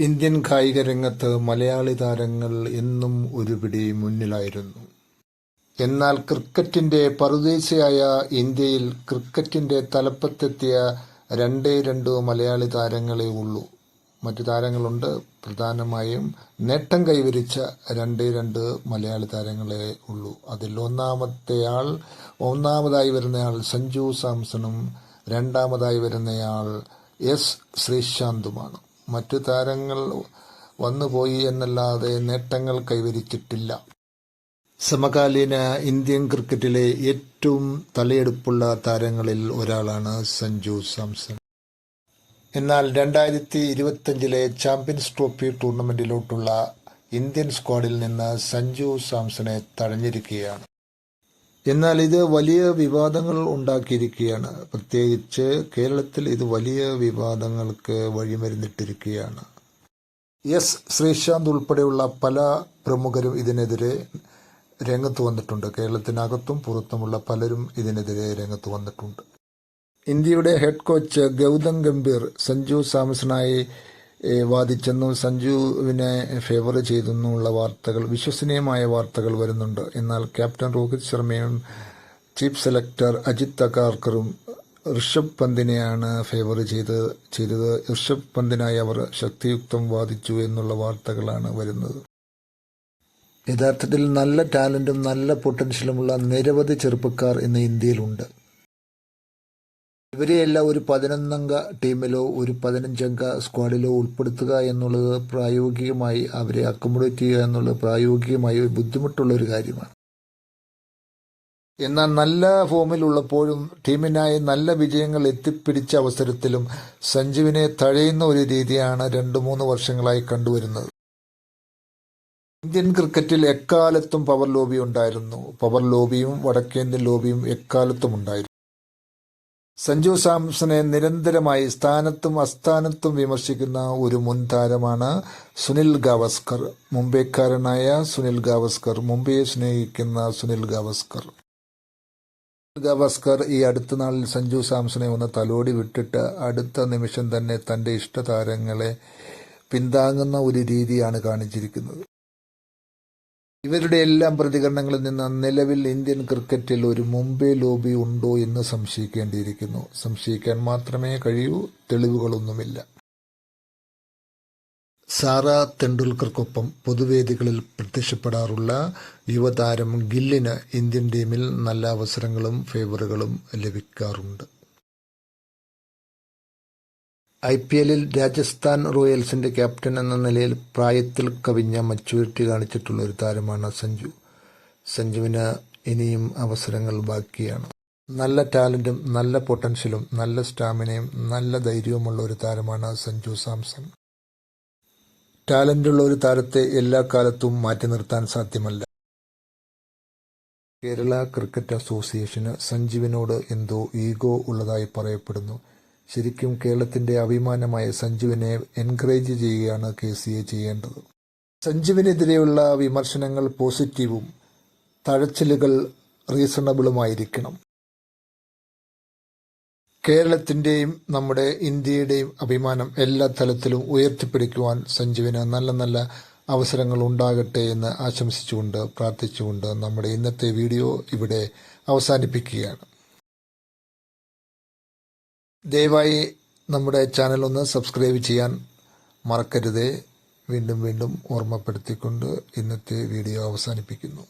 Indian കായിക രംഗത്ത് മലയാളി താരങ്ങൾ എന്നും ഒരു പിടി മുന്നിലായിരുന്നു. എന്നാൽ ക്രിക്കറ്റിന്റെ പറുദീസയായ ഇന്ത്യയിൽ ക്രിക്കറ്റിന്റെ തലപ്പത്തെത്തിയ രണ്ടേ രണ്ടു മലയാളി താരങ്ങളേ ഉള്ളൂ. മറ്റു താരങ്ങളുണ്ട്. പ്രധാനമായും നേട്ടം കൈവരിച്ച രണ്ടേ രണ്ട് മലയാളി താരങ്ങളേ ഉള്ളൂ. അതിൽ ഒന്നാമത്തെയാൾ ഒന്നാമതായി വരുന്നയാൾ സഞ്ജു സാംസണും രണ്ടാമതായി വരുന്നയാൾ എസ് ശ്രീശാന്തുമാണ്. മറ്റു താരങ്ങൾ വന്നുപോയി എന്നല്ലാതെ നേട്ടങ്ങൾ കൈവരിച്ചിട്ടില്ല. സമകാലീന ഇന്ത്യൻ ക്രിക്കറ്റിലെ ഏറ്റവും തലയെടുപ്പുള്ള താരങ്ങളിൽ ഒരാളാണ് സഞ്ജു സാംസൺ. എന്നാൽ രണ്ടായിരത്തി ഇരുപത്തഞ്ചിലെ ചാമ്പ്യൻസ് ട്രോഫി ടൂർണമെന്റിലോട്ടുള്ള ഇന്ത്യൻ സ്ക്വാഡിൽ നിന്ന് സഞ്ജു സാംസണെ തഴഞ്ഞിരിക്കുകയാണ്. എന്നാൽ ഇത് വലിയ വിവാദങ്ങൾ ഉണ്ടാക്കിയിരിക്കുകയാണ്. പ്രത്യേകിച്ച് കേരളത്തിൽ ഇത് വലിയ വിവാദങ്ങൾക്ക് വഴിമരുന്നിട്ടിരിക്കുകയാണ്. എസ് ശ്രീശാന്ത് ഉൾപ്പെടെയുള്ള പല പ്രമുഖരും ഇതിനെതിരെ രംഗത്ത് വന്നിട്ടുണ്ട്. കേരളത്തിനകത്തും പുറത്തുമുള്ള പലരും ഇതിനെതിരെ രംഗത്ത് വന്നിട്ടുണ്ട്. ഇന്ത്യയുടെ ഹെഡ് കോച്ച് ഗൗതം ഗംഭീർ സഞ്ജു സാംസണായി വാദിച്ചെന്നും സഞ്ജുവിനെ ഫേവർ ചെയ്തെന്നുമുള്ള വാർത്തകൾ വിശ്വസനീയമായ വാർത്തകൾ വരുന്നുണ്ട്. എന്നാൽ ക്യാപ്റ്റൻ രോഹിത് ശർമ്മയും ചീഫ് സെലക്ടർ അജിത് തകാർക്കറും ഋഷഭ് പന്തിനെയാണ് ഫേവർ ചെയ്ത് ചെയ്തത്. ഋഷഭ് പന്തിനായി അവർ ശക്തിയുക്തം വാദിച്ചു എന്നുള്ള വാർത്തകളാണ് വരുന്നത്. യഥാർത്ഥത്തിൽ നല്ല ടാലന്റും നല്ല പൊട്ടൻഷ്യലുമുള്ള നിരവധി ചെറുപ്പക്കാർ ഇന്ന് ഇന്ത്യയിലുണ്ട്. ഇവരെയെല്ലാം ഒരു പതിനൊന്നംഗ ടീമിലോ ഒരു പതിനഞ്ചംഗ സ്ക്വാഡിലോ ഉൾപ്പെടുത്തുക എന്നുള്ളത് പ്രായോഗികമായി അവരെ അക്കോമഡേറ്റ് ചെയ്യുക എന്നുള്ളത് പ്രായോഗികമായി ബുദ്ധിമുട്ടുള്ള ഒരു കാര്യമാണ്. എന്നാൽ നല്ല ഫോമിലുള്ളപ്പോഴും ടീമിനായി നല്ല വിജയങ്ങൾ എത്തിപ്പിടിച്ച അവസരത്തിലും സഞ്ജുവിനെ തഴയുന്ന ഒരു രീതിയാണ് രണ്ടു മൂന്ന് വർഷങ്ങളായി കണ്ടുവരുന്നത്. ഇന്ത്യൻ ക്രിക്കറ്റിൽ എക്കാലത്തും പവർ ലോബി ഉണ്ടായിരുന്നു. പവർ ലോബിയും വടക്കേന്ത്യൻ ലോബിയും എക്കാലത്തും ഉണ്ടായിരുന്നു. സഞ്ജു സാംസനെ നിരന്തരമായി സ്ഥാനത്തും അസ്ഥാനത്തും വിമർശിക്കുന്ന ഒരു മുൻ താരമാണ് സുനിൽ ഗാവസ്കർ. മുംബൈക്കാരനായ സുനിൽ ഗാവസ്കർ. മുംബൈയെ സ്നേഹിക്കുന്ന സുനിൽ ഗാവസ്കർ. ഗവാസ്കർ ഈ അടുത്ത നാളിൽ സഞ്ജു സാംസനെ ഒന്ന് തലോടി വിട്ടിട്ട് അടുത്ത നിമിഷം തന്നെ തന്റെ ഇഷ്ടതാരങ്ങളെ പിന്താങ്ങുന്ന ഒരു രീതിയാണ് കാണിച്ചിരിക്കുന്നത്. ഇവരുടെയെല്ലാം പ്രതികരണങ്ങളിൽ നിന്ന് നിലവിൽ ഇന്ത്യൻ ക്രിക്കറ്റിൽ ഒരു മുംബൈ ലോബി ഉണ്ടോ എന്ന് സംശയിക്കേണ്ടിയിരിക്കുന്നു. സംശയിക്കാൻ മാത്രമേ കഴിയൂ. തെളിവുകളൊന്നുമില്ല. സാറ തെണ്ടുൽക്കർക്കൊപ്പം പൊതുവേദികളിൽ പ്രത്യക്ഷപ്പെടാറുള്ള യുവതാരം ഗില്ലിന് ഇന്ത്യൻ ടീമിൽ നല്ല അവസരങ്ങളും ഫേവറുകളും ലഭിക്കാറുണ്ട്. ഐപിഎല്ലിൽ രാജസ്ഥാൻ റോയൽസിന്റെ ക്യാപ്റ്റൻ എന്ന നിലയിൽ പ്രായത്തിൽ കവിഞ്ഞ മച്യൂരിറ്റി കാണിച്ചിട്ടുള്ള ഒരു താരമാണ് സഞ്ജു. സഞ്ജുവിന് ഇനിയും അവസരങ്ങൾ ബാക്കിയാണ്. നല്ല ടാലന്റും നല്ല പൊട്ടൻഷ്യലും നല്ല സ്റ്റാമിനയും നല്ല ധൈര്യവുമുള്ള ഒരു താരമാണ് സഞ്ജു സാംസൺ. ടാലന്റുള്ള ഒരു താരത്തെ എല്ലാ കാലത്തും മാറ്റി നിർത്താൻ സാധ്യമല്ല. കേരള ക്രിക്കറ്റ് അസോസിയേഷന് സഞ്ജുവിനോട് എന്തോ ഈഗോ ഉള്ളതായി പറയപ്പെടുന്നു. ശരിക്കും കേരളത്തിന്റെ അഭിമാനമായ സഞ്ജുവിനെ എൻകറേജ് ചെയ്യുകയാണ് കെ സി എ ചെയ്യേണ്ടത്. സഞ്ജുവിനെതിരെയുള്ള വിമർശനങ്ങൾ പോസിറ്റീവും തഴച്ചിലുകൾ റീസണബിളുമായിരിക്കണം. കേരളത്തിന്റെയും നമ്മുടെ ഇന്ത്യയുടെയും അഭിമാനം എല്ലാ തലത്തിലും ഉയർത്തിപ്പിടിക്കുവാൻ സഞ്ജുവിന് നല്ല നല്ല അവസരങ്ങൾ ഉണ്ടാകട്ടെ എന്ന് ആശംസിച്ചുകൊണ്ട് പ്രാർത്ഥിച്ചുകൊണ്ട് നമ്മുടെ ഇന്നത്തെ വീഡിയോ ഇവിടെ അവസാനിപ്പിക്കുകയാണ്. ദയവായി നമ്മുടെ ചാനൽ ഒന്ന് സബ്സ്ക്രൈബ് ചെയ്യാൻ മറക്കരുതേ. വീണ്ടും വീണ്ടും ഓർമ്മപ്പെടുത്തിക്കൊണ്ട് ഇന്നത്തെ വീഡിയോ അവസാനിപ്പിക്കുന്നു.